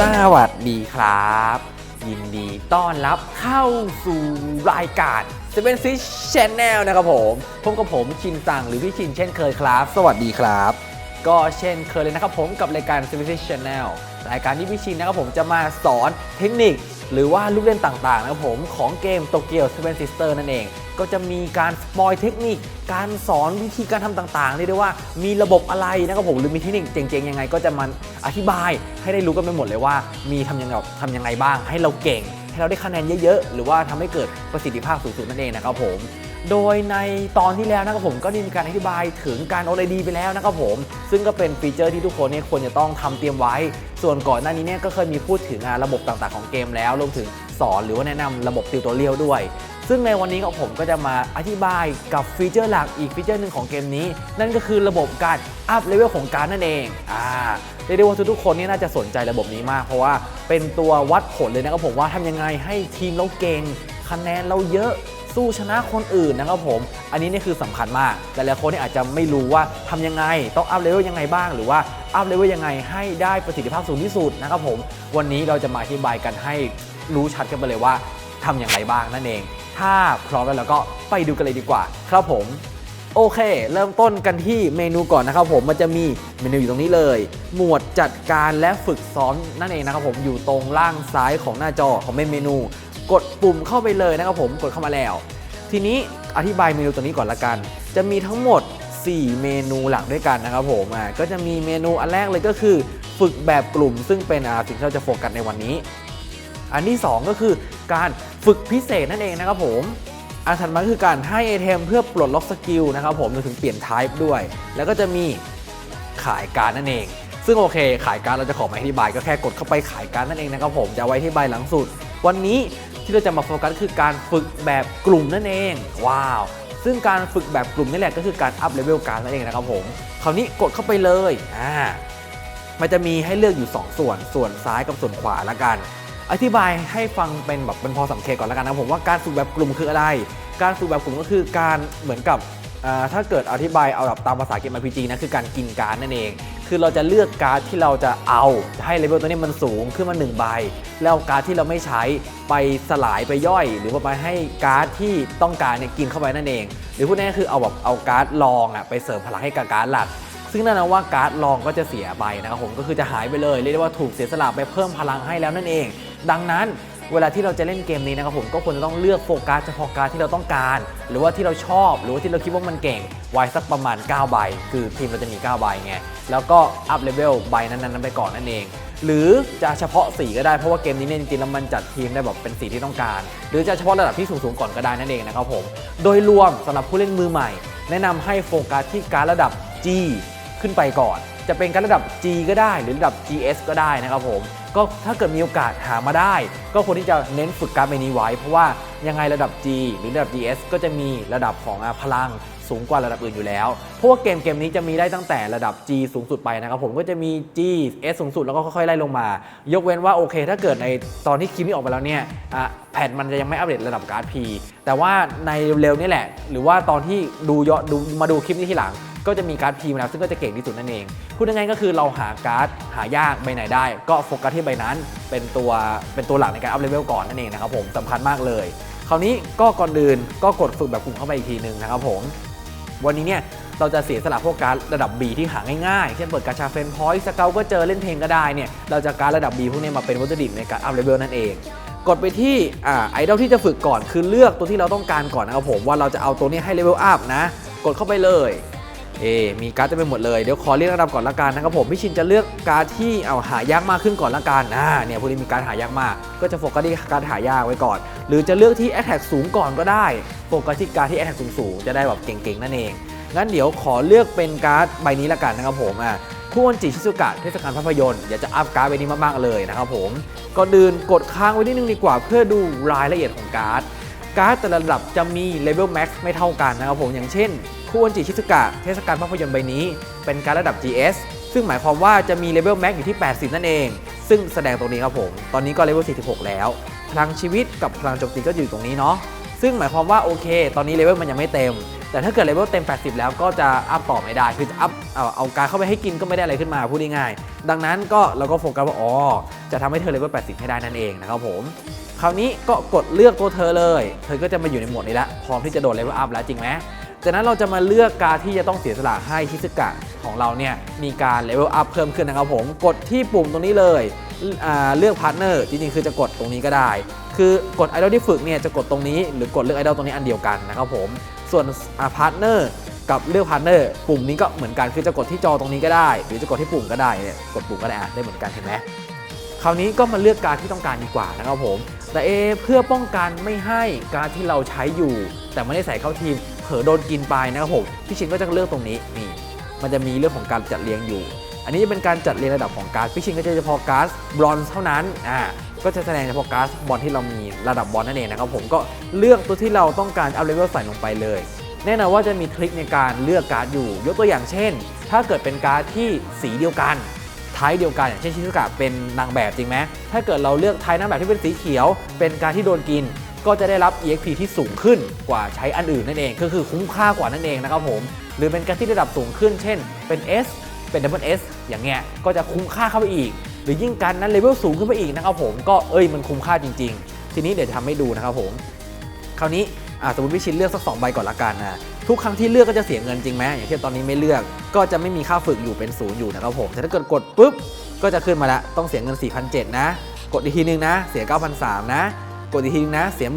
สวัสดีครับ ยินดีต้อนรับเข้าสู่รายการ Seven Fish Channel นะครับผมพบกับผมชินซังหรือพี่ชินเช่นเคยครับ สวัสดีครับ ก็เช่นเคยเลยนะครับผมกับรายการ Seven Fish Channel รายการที่พี่ชินนะครับผมจะมาสอนเทคนิค หรือว่าลูกเล่นต่างๆนะครับผมของเกมโตเกียวเซเว่นซิสเตอร์นั่นเอง ก็จะมีการสปอยเทคนิค การสอนวิธีการทำต่างๆเรียกได้ว่ามีระบบอะไรนะครับผมหรือมีเทคนิคเจ๋งๆยังไง ก็จะมาอธิบายให้ได้รู้กันไปหมดเลยว่า มีทำยังไงทำยังไงบ้าง ให้เราเก่ง ให้เราได้คะแนนเยอะๆหรือว่าทำให้เกิดประสิทธิภาพสูงสุดนั่นเองนะครับผม โดยในตอนที่แล้วนะครับผมก็ได้มีการอธิบายถึงการ OLED ไปแล้วนะครับผม ซึ่งก็เป็นฟีเจอร์ที่ทุกคนเนี่ยควรจะต้องทำเตรียมไว้ ส่วนก่อนหน้านี้เนี่ยก็เคยมีพูดถึงระบบต่างๆของเกมแล้วรวมถึงสอนหรือว่าแนะนำระบบติวตัวเรียวด้วย ซึ่งในวันนี้ของผมก็จะมาอธิบายกับฟีเจอร์หลักอีกฟีเจอร์หนึ่งของเกมนี้ นั่นก็คือระบบการอัพเลเวลของการนั่นเองอ่าเรียกได้ว่าทุกๆคนเนี่ยน่าจะสนใจระบบนี้มาก เพราะว่าเป็นตัววัดผลเลยนะครับผมว่าทำยังไงให้ทีมเราเก่งคะแนนเราเยอะ สู้ชนะคนอื่นนะครับผม อันนี้นี่คือสำคัญมากแต่หลายคนเนี่อาจจะไม่รู้ว่าทำยังไง ต้องอัพเลเวลยังไงบ้าง หรือว่าอัพเลเวลยังไงให้ได้ประสิทธิภาพสูงที่สุดนะครับผม วันนี้เราจะมาอธิบายกันให้รู้ชัดกันไปเลยว่าทำอย่างไรบ้างนั่นเอง ถ้าพร้อมแล้วเราก็ไปดูกันเลยดีกว่า ครับผมโอเค เริ่มต้นกันที่เมนูก่อนนะครับผมมันจะมีเมนูอยู่ตรงนี้เลย หมวดจัดการและฝึกซ้อมนั่นเองนะครับผมอยู่ตรงล่างซ้ายของหน้าจอของเมนู กดปุ่มเข้าไปเลยนะครับผมกดเข้ามาแล้ว ทีนี้อธิบายเมนูตัวนี้ก่อนละกัน จะมีทั้งหมด 4 เมนูหลักด้วยกันนะครับผมอ่าก็จะมีเมนูอันแรกเลยก็คือ ฝึกแบบกลุ่ม ซึ่งเป็นอ่าสิ่งที่เราจะโฟกัสในวันนี้ อันที่ 2 ก็คือการฝึกพิเศษนั่นเองนะครับผมอันถัดมาคือการให้ไอเทมเพื่อปลดล็อกสกิลนะครับผมรวมถึงเปลี่ยนไทป์ด้วย แล้วก็จะมีขายการนั่นเอง ซึ่งโอเค ขายการเราจะขอมาอธิบายก็แค่กดเข้าไปขายการนั่นเองนะครับผมจะไว้ที่ใบหลังสุด วันนี้ ที่เราจะมาโฟกัสคือการฝึกแบบกลุ่มนั่นเอง ว้าว ซึ่งการฝึกแบบกลุ่มนี่แหละก็คือการอัพเลเวลการดนั่นเองนะครับผม คราวนี้กดเข้าไปเลยอ่ามันจะมีให้เลือกอยู่ 2 ส่วน ส่วนซ้ายกับส่วนขวาละกัน อธิบายให้ฟังเป็นแบบเป็นพอสังเกตก่อนละกันนะผมว่าการฝึกแบบกลุ่มคืออะไร การฝึกแบบกลุ่มก็คือการเหมือนกับอ่าถ้าเกิดอธิบายเอาแบบตามภาษาเกม RPG นะคือการกินการ์ดนั่นเอง คือเราจะเลือกการ์ดที่เราจะเอาจะให้เลเวลตัวนี้มันสูงขึ้นมา1ใบแล้วการ์ดที่เราไม่ใช้ไปสลายไปย่อย หรือว่าไปให้การ์ดที่ต้องการเนี่ยกินเข้าไปนั่นเอง หรือพูดง่ายๆคือเอาแบบเอาการ์ดรองอะไปเสริมพลังให้กับการ์ดหลักซึ่งนั่นนะว่าการ์ดรองก็จะเสียไปนะครับผมก็คือจะหายไปเลยเรียกได้ว่าถูกเสียสละไปเพิ่มพลังให้แล้วนั่นเอง ดังนั้น เวลาที่เราจะเล่นเกมนี้นะครับผมก็ควรจะต้องเลือกโฟกัสเฉพาะการที่เราต้องการ หรือว่าที่เราชอบ หรือว่าที่เราคิดว่ามันเก่งไว้สักประมาณ 9 ใบ คือทีมเราจะมี 9 ใบไงแล้วก็อัพเลเวลใบนั้นๆไปก่อนนั่นเอง หรือจะเฉพาะสีก็ได้เพราะว่าเกมนี้เนี่ยจริงๆแล้วมันจัดทีมได้แบบเป็นสีที่ต้องการ หรือจะเฉพาะระดับที่สูงๆก่อนก็ได้นั่นเองนะครับผมโดยรวมสำหรับผู้เล่นมือใหม่ แนะนำให้โฟกัสที่การระดับ G ขึ้นไปก่อน จะเป็นการระดับ G ก็ได้ หรือระดับ GS ก็ได้นะครับผม ก็ถ้าเกิดมีโอกาสหามาได้ ก็ควรที่จะเน้นฝึกการดใบนี้ไว้ เพราะว่ายังไงระดับ G หรือระดับ GS ก็จะมีระดับของพลังสูงกว่าระดับอื่นอยู่แล้ว เพราะว่าเกมเกมนี้จะมีได้ตั้งแต่ระดับ G สูงสุดไปนะครับผมก็จะมี G S สูงสุดแล้วก็ค่อยๆไล่ลงมา ยกเว้นว่าโอเค ถ้าเกิดในตอนที่คลิปนี้ออกไปแล้วเนี่ยแผ่นมันจะยังไม่อัปเดตระดับการ์ด P แต่ว่าในเร็วๆนี่แหละ หรือว่าตอนที่ดูยอนดูมาดูคลิปนี้ทีหลัง ก็จะมีการ์ดพีมาแล้วซึ่งก็จะเก่งที่สุดนั่นเอง พูดง่ายๆก็คือเราหาการ์ดหายากใบไหนได้ ก็โฟกัสที่ใบนั้นเป็นตัวเป็นตัวหลักในการอัพเลเวลก่อนนั่นเองนะครับผมสำคัญมากเลย คราวนี้ก็ก่อนอื่นก็กดฝึกแบบกลุ่มเข้าไปอีกทีหนึ่งนะครับผมวันนี้เนี่ยเราจะเสียสละพวกการดระดับ B ที่หาง่ายๆ เช่นเปิดกาชาเฟนพอยต์สเกลก็เจอเล่นเพลงก็ได้เนี่ย เราจะการดระดับ B พวกนี้มาเป็นวัตถุดิบในการอัพเลเวลนั่นเอง กดไปที่อ่าไอดอลที่จะฝึกก่อนคือเลือกตัวที่เราต้องการก่อนนะครับผมว่าเราจะเอาตัวนี้ให้เลเวลอัพนะ กดเข้าไปเลย เอมีการ์ดเต็มไปหมดเลย เดี๋ยวขอเรียกระดับก่อนละกันนะครับผมพี่ชินจะเลือกการ์ดที่เอาหายากมากขึ้นก่อนละกันอ่าเนี่ยพวกนี้มีการหายากมาก ก็จะโฟกัสที่การดหายากไว้ก่อน หรือจะเลือกที่ Attack สูงก่อนก็ได้โฟกัสที่การดที่ Attack สูงสูงๆจะได้แบบเก่งๆนั่นเองงั้นเดี๋ยวขอเลือกเป็นการ์ดใบนี้ละกันนะครับผมอ่าคู่วันจิชิซุกะเทศกาลภาพยนตร์อยากจะอัพการ์ดใบนี้มากๆเลยนะครับผมก่อนอื่นกดค้างไว้นิดนึงดีกว่าเพื่อดูรายละเอียดของการ์ดการ์ดแต่ละระดับจะมีเลเวลแม็กซ์ไม่เท่ากันนะครับผมอย่างเช่น คู่วันจิชิซุกะเทศกาลภาพยนตร์ใบนี้ เป็นการระดับ GS ซึ่งหมายความว่าจะมีเลเวลแม็กซ์อยู่ที่ 80 นั่นเอง ซึ่งแสดงตรงนี้ครับผม ตอนนี้ก็เลเวล 46 แล้ว พลังชีวิตกับพลังโจมตีก็อยู่ตรงนี้เนาะ ซึ่งหมายความว่าโอเค ตอนนี้เลเวลมันยังไม่เต็ม แต่ถ้าเกิดเลเวลเต็ม 80 แล้วก็จะอัพต่อไม่ได้ คือจะอัพเอาเอาการเข้าไปให้กินก็ไม่ได้อะไรขึ้นมาพูดง่ายๆ ดังนั้นก็เราก็โฟกัสว่า อ๋อ จะทำให้เธอเลเวล 80 ให้ได้นั่นเองนะครับผม คราวนี้ก็กดเลือกตัวเธอเลย เธอก็จะมาอยู่ในหมดนี้ล้วพร้อมที่จะโดดเลเวลอัพแล้วจริงไหม จากนั้นเราจะมาเลือกการที่จะต้องเสียสละให้ชิซึกะของเราเนี่ยมีการเลเวลอัพเพิ่มขึ้นนะครับผม กดที่ปุ่มตรงนี้เลยเลือกพาร์ทเนอร์จริงๆ คือจะกดตรงนี้ก็ได้ คือกดไอดอลที่ฝึกเนี่ยจะกดตรงนี้หรือกดเลือกไอดอลตรงนี้อันเดียวกันนะครับผม ส่วนพาร์ทเนอร์กับเลือกพาร์ทเนอร์ปุ่มนี้ก็เหมือนกันคือจะกดที่จอตรงนี้ก็ได้ หรือจะกดที่ปุ่มก็ได้เนี่ยกดปุ่มก็ได้อะได้เหมือนกันเห็นไหมคราวนี้ก็มาเลือกการที่ต้องการดีกว่านะครับผม แต่เอเพื่อป้องกันไม่ให้การที่เราใช้อยู่ แต่ไม่ได้ใส่เข้าทีม ลอโดนกินไปนะครับผมพี่ชินก็จะเลือกตรงนี้นี่มันจะมีเรื่องของการจัดเรียงอยู่ อันนี้จะเป็นการจัดเรียงระดับของการพี่ชินก็จะเฉพาะการ์ดบรอนซ์เท่านั้นอ่าก็จะแสดงเฉพาะการ์ดบอลที่เรามีระดับบอลนั่นเองนะครับผมก็เลือกตัวที่เราต้องการอัพเลเวลใส่ลงไปเลย แน่นอนว่าจะมีทริคในการเลือกการ์ดอยู่ ยกตัวอย่างเช่น ถ้าเกิดเป็นการ์ดที่สีเดียวกันไทยเดียวกันอย่างเช่นชิซุกะเป็นนางแบบจริงไหมถ้าเกิดเราเลือกไทยนางแบบที่เป็นสีเขียว เป็นการที่โดนกิน ก็จะได้รับ EXP ที่สูงขึ้นกว่าใช้อันอื่นนั่นเอง ก็คือคุ้มค่ากว่านั่นเองนะครับผม หรือเป็นการที่ระดับสูงขึ้น เช่น เป็น S เป็น Double S อย่างเงี้ย ก็จะคุ้มค่าเข้าไปอีก หรือยิ่งการนั้นเลเวลสูงขึ้นไปอีกนะครับผม ก็เอ้ยมันคุ้มค่าจริง ๆ ทีนี้เดี๋ยวจะทำให้ดูนะครับผม คราวนี้สมมติพี่ชินเลือกสักสองใบก่อนละกันนะ ทุกครั้งที่เลือกก็จะเสียเงินจริงไหมอย่างเช่นตอนนี้ไม่เลือก ก็จะไม่มีค่าฝึกอยู่เป็นศูนย์อยู่นะครับผม แต่ถ้าเกิดกดปุ๊บ ก็จะขึ้นมาล้วต้องเสียเงิน4,700นะ กดอีกทีนึงนะ เสีย9,300นะ กดอีกทีนึงนะเสีย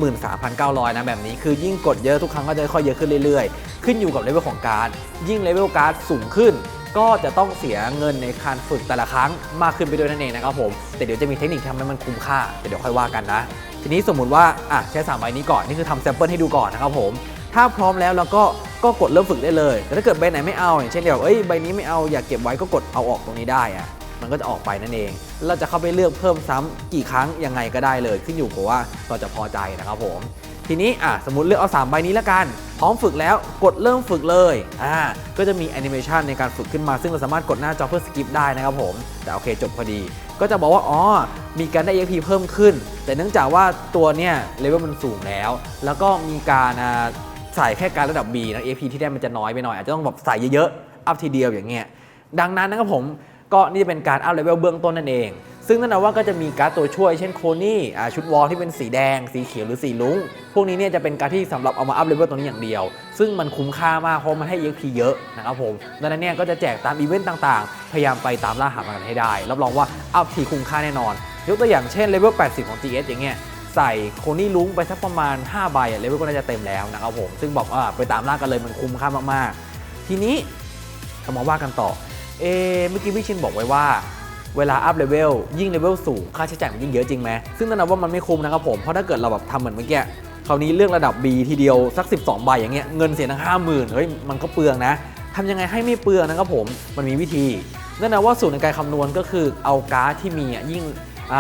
13,900 นะแบบนี้คือยิ่งกดเยอะทุกครั้งก็จะค่อยเยอะขึ้นเรื่อยๆ ขึ้นอยู่กับเลเวลของการ์ดยิ่งเลเวลการ์ดสูงขึ้น ก็จะต้องเสียเงินในการฝึกแต่ละครั้งมากขึ้นไปด้วยนั่นเองนะครับผมแต่เดี๋ยวจะมีเทคนิคทำให้มันคุ้มค่าแต่เดี๋ยวค่อยว่ากันนะ ทีนี้สมมุติว่าอะใช้3ใบนี้ก่อนนี่คือทำแซมเปิลให้ดูก่อนนะครับผมถ้าพร้อมแล้วเราก็ก็กดเริ่มฝึกได้เลย แต่ถ้าเกิดใบไหนไม่เอาอย่างเช่นเดียวเอ้ยใบนี้ไม่เอาอยากเก็บไว้ก็กดเอาออกตรงนี้ได้อะ มันก็จะออกไปนั่นเอง เราจะเข้าไปเลือกเพิ่มซ้ำกี่ครั้งยังไงก็ได้เลย ขึ้นอยู่กับว่าเราจะพอใจนะครับผม ทีนี้อะสมมติเลือกเอา 3 ใบนี้แล้วกัน พร้อมฝึกแล้วกดเริ่มฝึกเลยอ่าก็จะมีแอนิเมชันในการฝึกขึ้นมา ซึ่งเราสามารถกดหน้าจอเพื่อสกิปได้นะครับผม แต่โอเคจบพอดี ก็จะบอกว่าอ๋อมีการได้ EXP เพิ่มขึ้น แต่เนื่องจากว่าตัวเนี่ยเลเวลมันสูงแล้ว แล้วก็มีการอ่าใส่แค่การระดับ B นะ EXP ที่ได้มันจะน้อยไปหน่อยอาจจะต้องแบบใส่เยอะๆ อัพทีเดียวอย่างเงี้ย ดังนั้นนะครับผม ก็นี่จะเป็นการอัพเลเวลเบื้องต้นนั่นเอง ซึ่งนั่นนะว่าก็จะมีการ์ดตัวช่วยเช่นโคนี่ชุดวอลที่เป็นสีแดง สีเขียวหรือสีลุ้ง พวกนี้เนี่ยจะเป็นการที่สำหรับเอามาอัพเลเวลตัวนี้อย่างเดียว ซึ่งมันคุ้มค่ามากเพราะมันให้ EXP เยอะนะครับผมดังนั้นเนี่ยก็จะแจกตามอีเวนต์ต่างๆ พยายามไปตามล่าหามันให้ได้ รับรองว่าอัพทีคุ้มค่าแน่นอน ยกตัวอย่างเช่นเลเวล 80 ของ GS อย่างเงี้ยใส่โคนี่ลุ้งไปสักประมาณ 5 ใบเลเวลก็น่าจะเต็มแล้วนะครับผม ซึ่งบอกว่าไปตามล่ากันเลยมันคุ้มค่ามากๆ ทีนี้เรามาว่ากันต่อ เอเมื่อกี้พี่ชินบอกไว้ว่าเวลาอัพเลเวลยิ่งเลเวลสูง ค่าใช้จ่ายมันยิ่งเยอะจริงไหมซึ่งนั่นนะว่ามันไม่คุ้มนะครับผม เพราะถ้าเกิดเราแบบทำเหมือนเมื่อกี้คราวนี้เลือกระดับ B ทีเดียวสัก 12 ใบอย่างเงี้ยเงินเสียทั้งห้าหมื่นเฮ้ยมันก็เปลืองนะทำยังไงให้ไม่เปลืองนะครับผมมันมีวิธีนั่นนะว่าสูตรในการคำนวณก็คือเอาการ์ดที่มีอะยิ่ง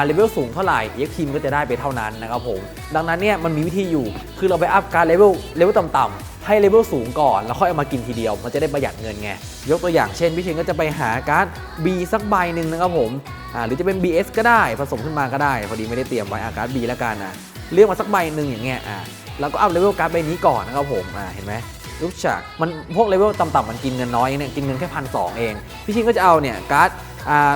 เลเวลสูงเท่าไหร่ EXP มันก็จะได้ไปเท่านั้นนะครับผม ดังนั้นเนี่ยมันมีวิธีอยู่ คือเราไปอัพการเลเวลเลเวลต่ำๆให้เลเวลสูงก่อน แล้วค่อยเอามากินทีเดียว มันจะได้ประหยัดเงินไง ยกตัวอย่างเช่นพี่เชนก็จะไปหาการ์ด B สักใบหนึ่งนะครับผมอ่าหรือจะเป็น BS ก็ได้ผสมขึ้นมาก็ได้ พอดีไม่ได้เตรียมไว้อาการ์ด B แล้วกันนะเลือกมาสักใบหนึ่งอย่างเงี้ยอ่าแล้วก็อัพเลเวลการ์ดใบนี้ก่อนนะครับผมอ่าเห็นไหมลูกฉากมันพวกเลเวลต่ำๆมันกินเงินน้อยเนี่ยกินเงินแค่พันสองเอง พี่ชินก็จะเอาเนี่ยการ์ด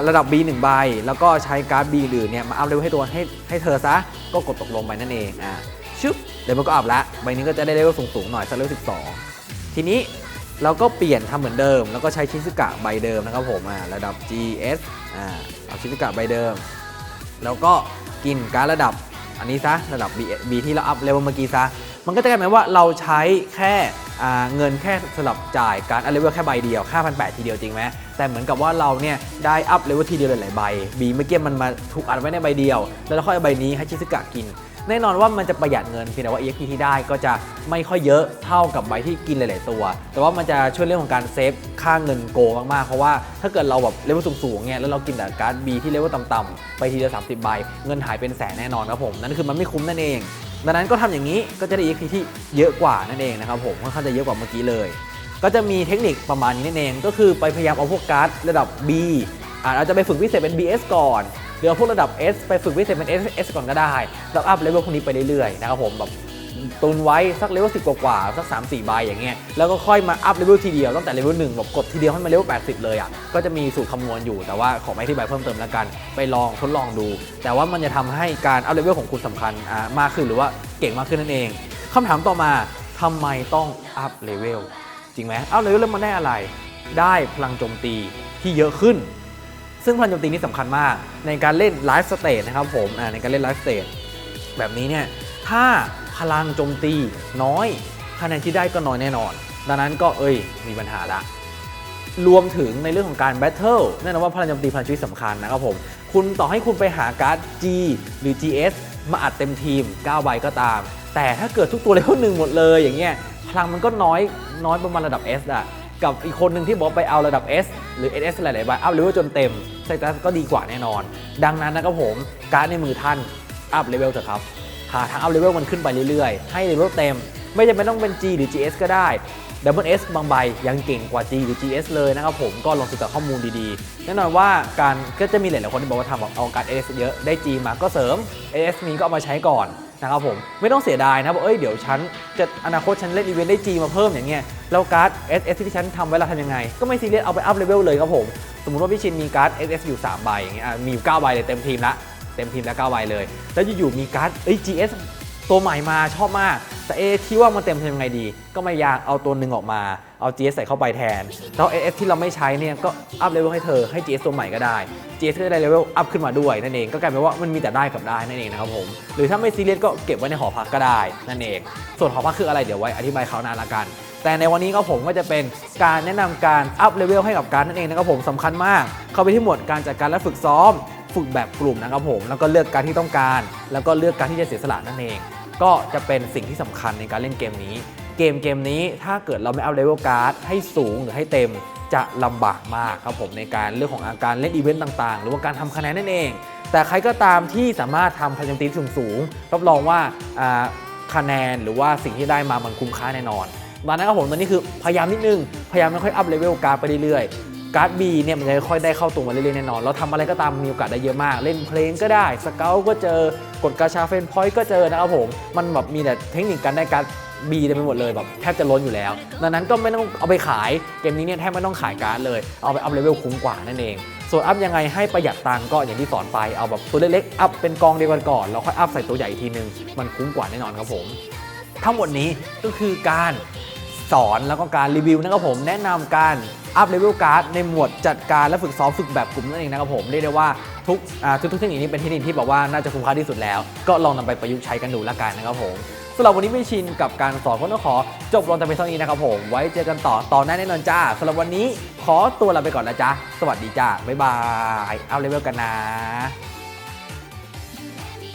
ระดับ B 1ใบ แล้วก็ใช้การ์ด B หรือเนี่ยมาอัพเลเวลให้ตัวให้ให้เธอซะ ก็กดตกลงไปนั่นเองอ่าชึบเดี๋ยวมันก็อัพละใบนี้ก็จะได้เลเวลสูงๆหน่อยสักเลเวล12 ทีนี้เราก็เปลี่ยนทำเหมือนเดิม แล้วก็ใช้ชิสุกะใบเดิมนะครับผมอ่าระดับ GS อ่าเอาชิสุกะใบเดิม แล้วก็กินการระดับ อันนี้ซะระดับ B, B ที่เราอัพเลเวลเมื่อกี้ซะ มันก็จะกลายเป็นว่าเราใช้แค่เงินแค่สลับจ่ายการอัพเลเวลแค่ใบเดียวค่าพันแทีเดียวจริงไหมแต่เหมือนกับว่าเราเนี่ยได้อัพเลเวลทีเดียวหลายๆใบ B เมื่อกี้มันมาถูกอัดไว้ในใบเดียว แล้วเราค่อยเอาใบนี้ให้ชิซึกะกิน แน่นอนว่ามันจะประหยัดเงินเพียงแต่ว่า EXP ที่ได้ก็จะไม่ค่อยเยอะเท่ากับใบที่กินหลาย ๆ ตัว แต่ว่ามันจะช่วยเรื่องของการเซฟค่าเงินโกมาก ๆ เพราะว่าถ้าเกิดเราแบบเลเวลสูง ๆ เนี่ยแล้วเรากินแต่การ์ด B ที่เลเวลต่ำ ๆ ไปทีละ 30 ใบ เงินหายเป็นแสนแน่นอนครับผม นั่นคือมันไม่คุ้มนั่นเอง ดังนั้นก็ทำอย่างนี้ก็จะได้ EXP ที่เยอะกว่านั่นเองนะครับผมค่อนข้างจะเยอะกว่าเมื่อกี้เลย ก็จะมีเทคนิคประมาณนี้นั่นเอง ก็คือไปพยายามเอาพวกการ์ดระดับ B อาจจะไปฝึกวิเศษเป็น BS ก่อน หรือเอาพวกระดับ S ไปฝึกวิเศษเป็น S S ก่อนก็ได้แล้วอัพเลเวลพวกนี้ไปเรื่อยๆนะครับผมแบบตุนไว้สักเลเวล10กว่าๆสัก 3 4 ใบอย่างเงี้ยแล้วก็ค่อยมาอัพเลเวลทีเดียวตั้งแต่เลเวล1แบบกดทีเดียวให้มาเลเวล80 เลยอะก็จะมีสูตรคำนวณอยู่แต่ว่าขอไม่อธิบายเพิ่มเติมแล้วกันไปลองทดลองดู แต่ว่ามันจะทำให้การอัพเลเวลของคุณสำคัญมากขึ้นหรือว่าเก่งมากขึ้นนั่นเองคำถามต่อมาทำไมต้องอัพเลเวลจริงไหมอัพเลเวลแล้วมันได้อะไร ได้พลังโจมตีที่เยอะขึ้น ซึ่งพลังโจมตีนี่สำคัญมากในการเล่นไลฟ์สเตจนะครับผมในการเล่นไลฟ์สเตจแบบนี้เนี่ยถ้าพลังโจมตีน้อยคะแนนที่ได้ก็น้อยแน่นอน ดังนั้นก็เอ้ยมีปัญหาละรวมถึงในเรื่องของการแบทเทิลแน่นอนว่าพลังโจมตีพลังชีวิตสำคัญนะครับผม คุณต่อให้คุณไปหาการ์ด G หรือ GS มาอัดเต็มทีม 9 ใบก็ตาม แต่ถ้าเกิดทุกตัวเลเวลหนึ่งหมดเลยอย่างเงี้ยพลังมันก็น้อยน้อยประมาณระดับ S อะ กับอีกคนหนึ่งที่บอกไปเอาระดับ S หรือ SS หลายๆใบอัพเลเวลจนเต็มสเตตัสก็ดีกว่าแน่นอน ดังนั้นนะครับผมการในมือท่านอัพเลเวลเถอะครับหาทางอัพเลเวลมันขึ้นไปเรื่อยๆ ให้เลเวลเต็ม ไม่จำเป็นต้องเป็น G หรือ GS ก็ได้ดับเบิลเอสบางใบยังเก่งกว่า G หรือ GS เลยนะครับผมก็ลองศึกษาข้อมูลดีๆ แน่นอนว่าการก็จะมีหลายๆคนที่บอกว่าทำแบบเอาการ S เยอะได้ G มาก็เสริม S มีก็เอามาใช้ก่อน นะครับผมไม่ต้องเสียดายนะว่าเอ้ยเดี๋ยวฉันจะอนาคตฉันเล่นอีเวนต์ได้ G มาเพิ่มอย่างเงี้ยแล้วการ์ด SS ที่ฉันทำไว้เราทำยังไง ก็ไม่ซีเรียสเอาไปอัพเลเวลเลยครับผม สมมติว่าพี่ชินมีการ์ด SS อยู่3ใบอย่างเงี้ยมีอยู่9ใบเลยเต็มทีมละเต็มทีมแล้ว9ใบเลย แล้วอยู่ๆมีการ์ดเอ้ย GS ตัวใหม่มาชอบมาก แต่เอที่ว่ามันเต็มทำยังไงดี ก็ไม่ยากเอาตัวหนึ่งออกมา เอา GS ใส่เข้าไปแทน แล้ว AS ที่เราไม่ใช้เนี่ยก็อัพเลเวลให้เธอให้ GS ตัวใหม่ก็ได้ GS ก็จะได้เลเวลอัพขึ้นมาด้วยนั่นเองก็กลายเป็นว่ามันมีแต่ได้กับได้นั่นเองนะครับผมหรือถ้าไม่ซีเรียสก็เก็บไว้ในหอพักก็ได้นั่นเอง ส่วนหอพักคืออะไรเดี๋ยวไว้อธิบายคราวหน้าละกัน แต่ในวันนี้ก็ผมก็จะเป็นการแนะนำการอัพเลเวลให้กับการนั่นเองนะครับผมสำคัญมาก เข้าไปที่หมวดการจัดการและฝึกซ้อม ฝึกแบบกลุ่มนะครับผมแล้วก็เลือกการที่ต้องการ แล้วก็เลือกการที่จะเสียสละนั่นเอง ก็จะเป็นสิ่งที่สำคัญในการเล่นเกมนี้ เกมเกมนี้ถ้าเกิดเราไม่อัพเลเวลการ์ดให้สูงหรือให้เต็มจะลำบากมากครับผมในการเรื่องของอาการเล่นอีเวนต์ต่างๆ หรือว่าการทำคะแนนนั่นเอง แต่ใครก็ตามที่สามารถทำพลังตีสูงสูงๆรับรองว่าคะแนนหรือว่าสิ่งที่ได้มามันคุ้มค่าแน่นอนดังนั้นครับผมตอนนี้คือพยายามนิดนึง พยายามไม่ค่อยอัพเลเวลการ์ดไปเรื่อยๆ การ์ด B เนี่ยมันจะค่อยได้เข้าตัวมาเรื่อยๆแน่นอน เราทำอะไรก็ตามมีโอกาสได้เยอะมาก เล่นเพลงก็ได้ สเกลก็เจอกดกาชาเฟนพอยต์ก็เจอนะครับผม มันแบบมีแต่เทคนิคการได้การ์ด B เต็มไปหมดเลยแบบแทบจะล้นอยู่แล้ว ดังนั้นก็ไม่ต้องเอาไปขายเกมนี้เนี่ยแทบไม่ต้องขายการ์ดเลย เอาไปอัพเลเวลคุ้มกว่านั่นเอง ส่วนอัพยังไงให้ประหยัดตังก็อย่างที่สอนไปเอาแบบตัวเล็กๆอัพเป็นกองเดียวกันก่อนแล้วค่อยอัพใส่ตัวใหญ่อีกทีนึงมันคุ้มกว่าแน่นอนครับผม ทั้งหมดนี้ก็คือการสอนแล้วก็การรีวิวนะครับผมแนะนำการอัพเลเวลการ์ดในหมวดจัดการและฝึกซ้อมฝึกแบบกลุ่มนั่นเองนะครับผมเรียกได้ว่าทุกทุกทุกเทคนิคนี้เป็นเทคนิคที่บอกว่าน่าจะคุ้มค่าที่สุดแล้ว ก็ลองนำไปประยุกต์ใช้กันดูละกันนะครับผม สำหรับวันนี้ไม่ชินกับการสอนก็ต้องขอ จบลงแต่เพียงเท่านี้นะครับผม ไว้เจอกันต่อตอนหน้าแน่นอนจ้าสำหรับวันนี้ขอตัวลาไปก่อนนะจ๊ะ สวัสดีจ้าบ๊ายบาย เอาเลเวลกันนะ